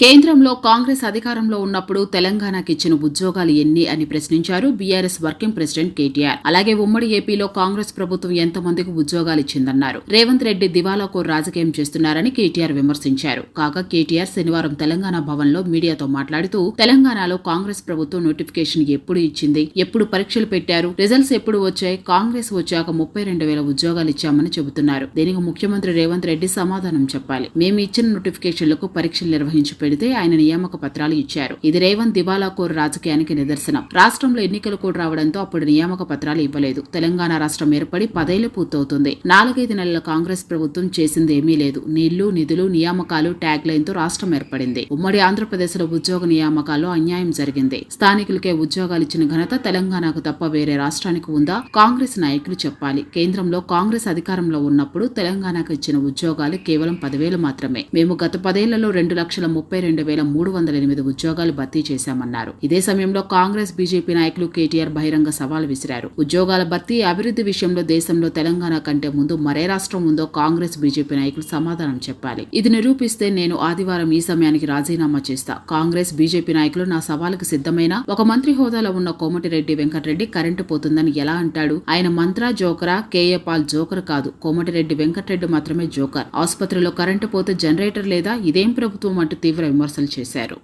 కేంద్రంలో కాంగ్రెస్ అధికారంలో ఉన్నప్పుడు తెలంగాణకి ఇచ్చిన ఉద్యోగాలు ఎన్ని అని ప్రశ్నించారు బీఆర్ఎస్ వర్కింగ్ ప్రెసిడెంట్ కేటీఆర్. అలాగే ఉమ్మడి ఏపీలో కాంగ్రెస్ ప్రభుత్వం ఎంతమందికి ఉద్యోగాలు ఇచ్చిందన్నారు. రేవంత్ రెడ్డి దివాలాకు రాజకీయం చేస్తున్నారని కేటీఆర్ విమర్శించారు. కాగా కేటీఆర్ శనివారం తెలంగాణ భవన్లో మీడియాతో మాట్లాడుతూ తెలంగాణలో కాంగ్రెస్ ప్రభుత్వం నోటిఫికేషన్ ఎప్పుడు ఇచ్చింది? ఎప్పుడు పరీక్షలు పెట్టారు? రిజల్ట్స్ ఎప్పుడు వచ్చాయి? కాంగ్రెస్ వచ్చాక ముప్పై రెండు వేల ఉద్యోగాలు ఇచ్చామని చెబుతున్నారు. దీనికి ముఖ్యమంత్రి రేవంత్ రెడ్డి సమాధానం చెప్పాలి. మేము ఇచ్చిన నోటిఫికేషన్లకు పరీక్షలు నిర్వహించి వెళితే ఆయన నియామక పత్రాలు ఇచ్చారు. ఇది రేవంత్ దివాలాకోరు రాజకీయానికి నిదర్శనం. రాష్ట్రంలో ఎన్నికలు కూడా రావడంతో అప్పుడు నియామక పత్రాలు ఇవ్వలేదు. తెలంగాణ రాష్ట్రం ఏర్పడి పదేళ్ళు పూర్తవుతుంది. నాలుగైదు నెలల కాంగ్రెస్ ప్రభుత్వం చేసింది ఏమీ లేదు. నీళ్ళు నిధులు నియామకాలు ట్యాగ్ లైన్తో రాష్ట్రం ఏర్పడింది. ఉమ్మడి ఆంధ్రప్రదేశ్లో ఉద్యోగ నియామకాల్లో అన్యాయం జరిగింది. స్థానికులకే ఉద్యోగాలు ఇచ్చిన ఘనత తెలంగాణకు తప్ప వేరే రాష్ట్రానికి ఉందా? కాంగ్రెస్ నాయకులు చెప్పాలి. కేంద్రంలో కాంగ్రెస్ అధికారంలో ఉన్నప్పుడు తెలంగాణకు ఇచ్చిన ఉద్యోగాలు కేవలం పదివేలు మాత్రమే. మేము గత పదేళ్ళలో రెండు లక్షల ముప్పై రెండు వేల మూడు వందల ఎనిమిది ఉద్యోగాలు భర్తీ చేశామన్నారు. ఇదే సమయంలో కాంగ్రెస్ బీజేపీ నాయకులు కేటీఆర్ బహిరంగ సవాల్ విసిరారు. ఉద్యోగాల భర్తీ అభివృద్ధి విషయంలో దేశంలో తెలంగాణ కంటే ముందు మరే రాష్ట్రం ఉందో కాంగ్రెస్ బీజేపీ నాయకులు సమాధానం చెప్పాలి. ఇది నిరూపిస్తే నేను ఆదివారం ఈ సమయానికి రాజీనామా చేస్తా. కాంగ్రెస్ బీజేపీ నాయకులు నా సవాలుకు సిద్ధమైన? ఒక మంత్రి హోదాలో ఉన్న కోమటిరెడ్డి వెంకటరెడ్డి కరెంటు పోతుందని ఎలా అంటాడు? ఆయన మంత్రా జోకరా కేఏ పాల్ జోకర్ కాదు. కోమటిరెడ్డి వెంకటరెడ్డి మాత్రమే జోకర్. ఆసుపత్రిలో కరెంటు పోతే జనరేటర్ లేదా? ఇదేం ప్రభుత్వం అంటూ తీవ్ర విమర్శలు చేశారు.